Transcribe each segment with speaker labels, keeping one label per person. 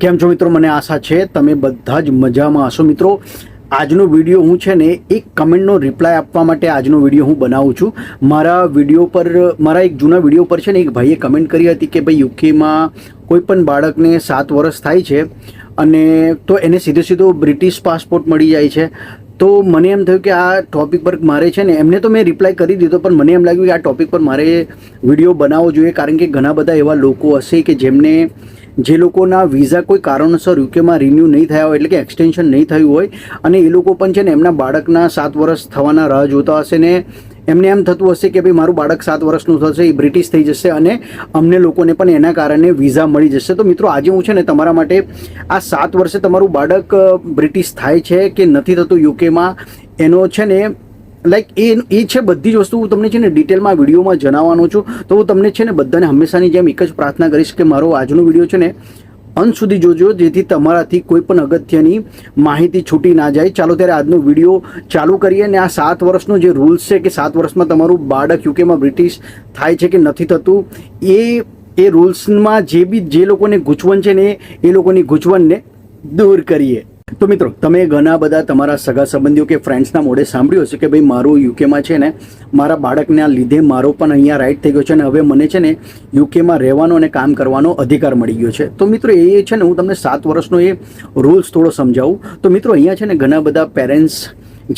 Speaker 1: કેમ છો મિત્રો? મને આશા છે તમે બધા જ મજામાં હશો મિત્રો. આજનો વીડિયો હું છે ને એક કમેન્ટનો રિપ્લાય આપવા માટે આજનો વીડિયો હું બનાવું છું. મારા વીડિયો પર, મારા એક જૂના વીડિયો પર છે ને એક ભાઈએ કમેન્ટ કરી હતી કે ભાઈ યુકેમાં કોઈ પણ બાળકને સાત વર્ષ થાય છે અને તો એને સીધો સીધો બ્રિટિશ પાસપોર્ટ મળી જાય છે. તો મને એમ થયું કે આ ટૉપિક પર મારે છે ને, એમને તો મેં રિપ્લાય કરી દીધો, પણ મને એમ લાગ્યું કે આ ટોપિક પર મારે વીડિયો બનાવવો જોઈએ, કારણ કે ઘણા બધા એવા લોકો હશે કે જેમને જે લોકોના વિઝા કોઈ કારણોસર યુકેમાં રિન્યૂ નહીં થયા હોય, એટલે કે એક્સટેન્શન નહીં થયું હોય, અને એ લોકો પણ છે ને એમના બાળકના સાત વર્ષ થવાના રાહ જોતા હશે ને એમને એમ થતું હશે કે ભાઈ મારું બાળક સાત વર્ષનું થશે, એ બ્રિટિશ થઈ જશે અને અમને લોકોને પણ એના કારણે વિઝા મળી જશે. તો મિત્રો, આજે હું છે ને તમારા માટે આ સાત વર્ષે તમારું બાળક બ્રિટિશ થાય છે કે નથી થતું યુકેમાં, એનો છે ને લાઈક એ એ છે બધી જ વસ્તુ હું તમને છે ને ડિટેલમાં વિડીયોમાં જણાવવાનો છું. તો હું તમને છે ને બધાને હંમેશાની જેમ એક જ પ્રાર્થના કરીશ કે મારો આજનો વીડિયો છે ને અંત સુધી જોજો, જેથી તમારાથી કોઈ પણ અગત્યની માહિતી છૂટી ના જાય. ચાલો ત્યારે આજનો વીડિયો ચાલુ કરીએ અને આ સાત વર્ષનો જે રૂલ્સ છે કે સાત વર્ષમાં તમારું બાળક યુકેમાં બ્રિટિશ થાય છે કે નથી થતું, એ એ રૂલ્સમાં જે બી જે લોકોને ગૂંચવણ છે ને એ લોકોની ગૂંચવણને દૂર કરીએ. તો મિત્રો, તમે ઘણા બધા તમારા સગા સંબંધીઓ કે ફ્રેન્ડ્સના મોઢે સાંભળ્યું હશે કે ભાઈ, મારું યુકેમાં છે ને, મારા બાળકના લીધે મારો પણ અહીંયા રાઈટ થઈ ગયો છે અને હવે મને છે ને યુકેમાં રહેવાનો અને કામ કરવાનો અધિકાર મળી ગયો છે. તો મિત્રો, એ છે ને હું તમને સાત વર્ષનો એ રૂલ્સ થોડો સમજાવું. તો મિત્રો, અહીંયા છે ને ઘણા બધા પેરેન્ટ્સ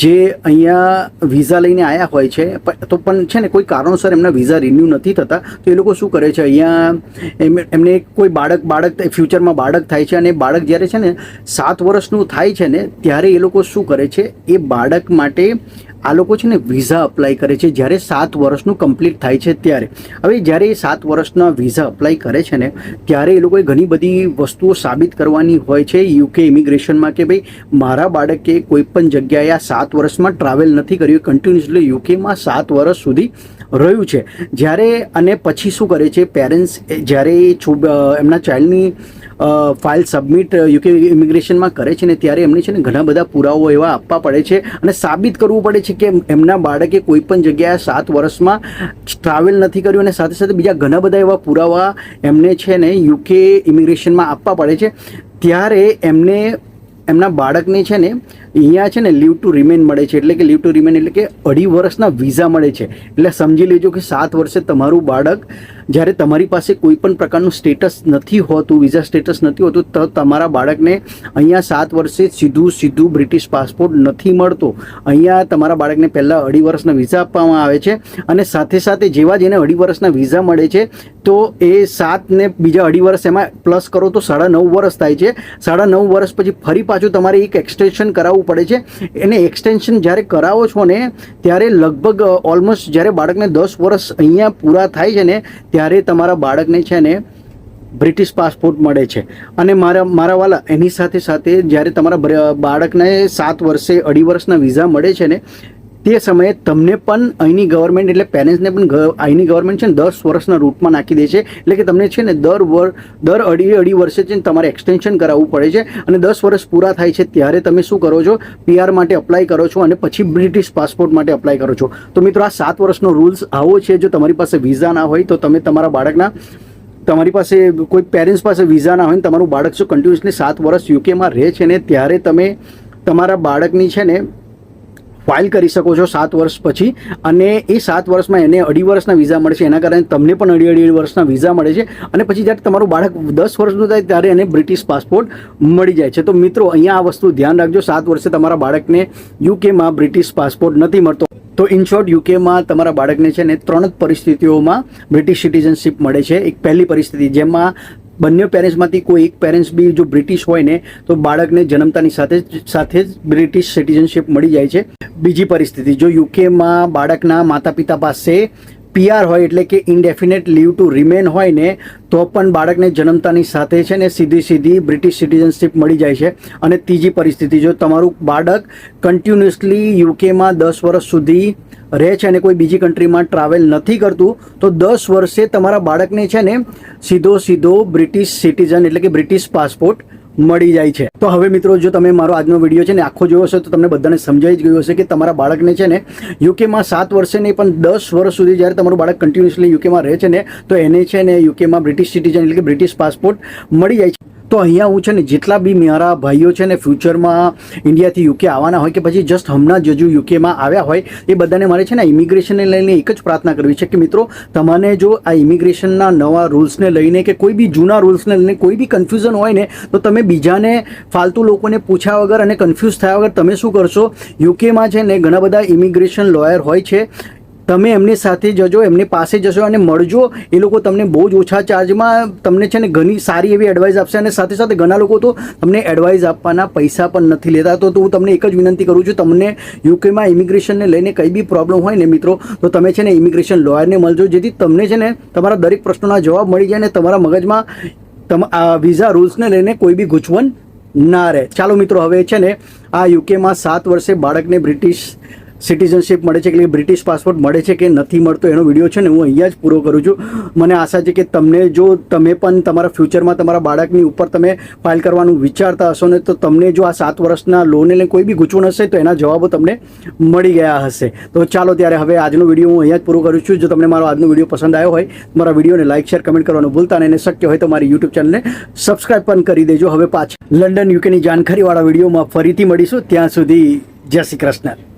Speaker 1: જે અહીંયા વિઝા લઈને આવ્યા હોય છે તો પણ છે ને કોઈ કારણોસર એમના વિઝા રિન્યૂ નથી થતા, તો એ લોકો શું કરે છે? અહીંયા એમ, એમને કોઈ બાળક બાળક ફ્યુચરમાં બાળક થાય છે અને બાળક જ્યારે છે ને સાત વર્ષનું થાય છે ને, ત્યારે એ લોકો શું કરે છે? એ બાળક માટે આ લોકો છે ને વિઝા અપ્લાય કરે છે. જ્યારે સાત વર્ષનું કમ્પ્લીટ થાય છે ત્યારે. હવે જ્યારે એ સાત વર્ષના વિઝા અપ્લાય કરે છે ને, ત્યારે એ લોકોએ ઘણી બધી વસ્તુઓ સાબિત કરવાની હોય છે. યુકે ઇમિગ્રેશનમાં કે ભાઈ, મારા બાળકે કોઈ પણ જગ્યાએ આ સાત વર્ષમાં ટ્રાવેલ નથી કર્યું. કન્ટિન્યુઅસલી યુકેમાં સાત વર્ષ સુધી રહ્યું છે. જ્યારે અને પછી શું કરે છે? પેરેન્ટ્સ જ્યારે એ એમના ચાઇલ્ડની ફાઇલ સબમિટ યુકે ઇમિગ્રેશનમાં કરે છે ને ત્યારે એમને છે ને ઘણા બધા પુરાવો એવા આપવા પડે છે અને સાબિત કરવું પડે છે કે એમના બાળકે કોઈ પણ જગ્યાએ સાત વર્ષમાં ટ્રાવેલ નથી કર્યું અને સાથે સાથે બીજા ઘણા બધા એવા પુરાવા એમને છે ને યુકે ઇમિગ્રેશનમાં આપવા પડે છે. ત્યારે એમને, એમના બાળકને છે ને અહીંયા છે ને લીવ ટુ રિમેન મળે છે. એટલે કે લીવ ટુ રિમેન એટલે કે અઢી વર્ષના વિઝા મળે છે. એટલે સમજી લેજો કે સાત વર્ષે તમારું બાળક જ્યારે તમારી પાસે કોઈ પણ પ્રકારનું સ્ટેટસ નથી હોતું વિઝા સ્ટેટસ નથી હોતું, તો તમારા બાળકને અહીંયા સાત વર્ષે સીધું સીધું બ્રિટિશ પાસપોર્ટ નથી મળતો. અહીંયા તમારા બાળકને પહેલાં અઢી વર્ષના વિઝા આપવામાં આવે છે અને સાથે સાથે જેવા જ એને અઢી વર્ષના વિઝા મળે છે, તો એ સાતને બીજા અઢી વર્ષ એમાં પ્લસ કરો તો સાડા નવ વર્ષ થાય છે. સાડા નવ વર્ષ પછી ફરી પાછું તમારે એક એક્સટેન્શન કરાવવું પડે છે. એને એક્સટેન્શન જ્યારે કરાવો છો ને, ત્યારે લગભગ ઓલમોસ્ટ જ્યારે બાળકને દસ વર્ષ અહીંયા પૂરા થાય છે ને, ત્યારે તમારા બાળકને છે ને બ્રિટિશ પાસપોર્ટ મળે છે. અને મારા મારા વાલા, એની સાથે સાથે જ્યારે તમારા બાળકને સાત વર્ષે અઢી વર્ષના વિઝા મળે છે ને તે સમયે તમને પણ અહીંની ગવર્મેન્ટ એટલે પેરેન્ટ્સને પણ અહીંની ગવર્મેન્ટ છે ને દસ વર્ષના રૂટમાં નાખી દે છે. એટલે કે તમને છે ને દર વર દર અઢી અઢી વર્ષે છે ને તમારે એક્સટેન્શન કરાવવું પડે છે. અને દસ વર્ષ પૂરા થાય છે ત્યારે તમે શું કરો છો? પીઆર માટે અપ્લાય કરો છો અને પછી બ્રિટિશ પાસપોર્ટ માટે અપ્લાય કરો છો. તો મિત્રો, આ સાત વર્ષનો રૂલ્સ આવો છે. જો તમારી પાસે વિઝા ના હોય તો તમે તમારા બાળકના તમારી પાસે કોઈ પેરેન્ટ્સ પાસે વિઝા ના હોય ને તમારું બાળક શું કન્ટિન્યુઅસલી સાત વર્ષ યુકેમાં રહે છે ને ત્યારે તમે તમારા બાળકની છે ને ફાઇલ કરી શકો છો સાત વર્ષ પછી. અને એ સાત વર્ષમાં એને અઢી વર્ષના વિઝા મળે છે. એના કારણે તમને પણ અઢી અઢી વર્ષના વિઝા મળે છે. અને પછી જ્યારે તમારું બાળક દસ વર્ષનું થાય ત્યારે એને બ્રિટિશ પાસપોર્ટ મળી જાય છે. તો મિત્રો, અહીંયા આ વસ્તુ ધ્યાન રાખજો. સાત વર્ષે તમારા બાળકને યુકેમાં બ્રિટિશ પાસપોર્ટ નથી મળતો. તો ઇન શોર્ટ યુકેમાં તમારા બાળકને છે ને ત્રણ જ પરિસ્થિતિઓમાં બ્રિટિશ સિટીઝનશીપ મળે છે. એક પહેલી પરિસ્થિતિ જેમાં બંને પેરેન્ટ્સમાંથી કોઈ એક પેરેન્ટ્સ બી જો બ્રિટિશ હોય ને, તો બાળકને જન્મતાની સાથે સાથે જ બ્રિટિશ સિટીઝનશીપ મળી જાય છે. બીજી પરિસ્થિતિ, જો યુકેમાં બાળકના માતા પિતા પાસે પીઆર હોય એટલે કે ઇન્ડેફિનેટ લીવ ટુ રિમેન હોય ને, તો પણ બાળકને જન્મતાની સાથે છે ને સીધી સીધી બ્રિટિશ સિટીઝનશીપ મળી જાય છે. અને ત્રીજી પરિસ્થિતિ, જો તમારું બાળક કન્ટિન્યુઅસલી યુકેમાં દસ વર્ષ સુધી રહે છે અને કોઈ બીજી કન્ટ્રીમાં ટ્રાવેલ નથી કરતું, તો દસ વર્ષે તમારા બાળકને છે ને સીધો સીધો બ્રિટિશ સિટીઝન એટલે કે બ્રિટિશ પાસપોર્ટ મળી જાય છે. તો હવે મિત્રો, જો તમે મારો આજનો વીડિયો છે ને આખો જોયો હશે, તો તમને બધાને સમજાઈ જ ગયું હશે કે તમારા બાળકને છે ને યુકેમાં સાત વર્ષે નહીં, પણ દસ વર્ષ સુધી જ્યારે તમારું બાળક કન્ટિન્યુઅસલી યુકેમાં રહે છે ને, તો એને છે ને યુકેમાં બ્રિટિશ સિટીઝન એટલે કે બ્રિટિશ પાસપોર્ટ મળી જાય છે. તો અહીંયા હું છે ને જેટલા બી મારા ભાઈઓ છે ને ફ્યુચરમાં ઇન્ડિયાથી યુકે આવવાના હોય કે પછી જસ્ટ હમણાં જ હજુ યુકેમાં આવ્યા હોય, એ બધાને મારે છે ને ઇમિગ્રેશનને લઈને એક જ પ્રાર્થના કરવી છે કે મિત્રો, તમને જો આ ઇમિગ્રેશનના નવા રૂલ્સને લઈને કે કોઈ બી જૂના રૂલ્સને લઈને કોઈ બી કન્ફ્યુઝન હોય ને, તો તમે બીજાને ફાલતુ લોકોને પૂછ્યા વગર અને કન્ફ્યુઝ થયા વગર તમે શું કરશો? યુકેમાં છે ને ઘણા બધા ઇમિગ્રેશન લોયર હોય છે તમે એમની સાથે જજો, એમની પાસે જશો અને મળજો. એ લોકો તમને બહુ જ ઓછા ચાર્જમાં તમને છે ને ઘણી સારી એવી એડવાઇસ આપશે અને સાથે સાથે ઘણા લોકો તો તમને એડવાઇસ આપવાના પૈસા પણ નથી લેતા. તો હું તમને એક જ વિનંતી કરું છું, તમને યુકેમાં ઇમિગ્રેશનને લઈને કંઈ બી પ્રોબ્લેમ હોય ને મિત્રો, તો તમે છે ને ઇમિગ્રેશન લોયરને મળજો. જેથી તમને છે ને તમારા દરેક પ્રશ્નોના જવાબ મળી જાય ને તમારા મગજમાં તમ, આ વિઝા રૂલ્સને લઈને કોઈ બી ગૂંચવણ ના રહે. ચાલો મિત્રો, હવે છે ને આ યુકેમાં સાત વર્ષે બાળકને બ્રિટિશ સિટીઝનશીપ મળે છે એટલે બ્રિટિશ પાસપોર્ટ મળે છે કે નથી મળતો એનો વીડિયો છે ને હું અહીંયા જ પૂરો કરું છું. મને આશા છે કે તમને જો તમે પણ તમારા ફ્યુચરમાં તમારા બાળકની ઉપર તમે ફાઇલ કરવાનું વિચારતા હશો ને, તો તમને જો આ સાત વર્ષના લોને લઈને કોઈ બી ગૂંચવણ હશે તો એના જવાબો તમને મળી ગયા હશે. તો ચાલો ત્યારે હવે આજનો વીડિયો હું અહીંયા જ પૂરો કરું છું. જો તમને મારો આજનો વીડિયો પસંદ આવ્યો હોય મારા વિડીયોને લાઇક શેર કમેન્ટ કરવાનું ભૂલતા અને શક્ય હોય તો મારી યુટ્યુબ ચેનલને સબસ્ક્રાઇબ પણ કરી દેજો. હવે પાછા લંડન યુકેની જાણકારીવાળા વિડીયોમાં ફરીથી મળીશું. ત્યાં સુધી જય શ્રી કૃષ્ણ.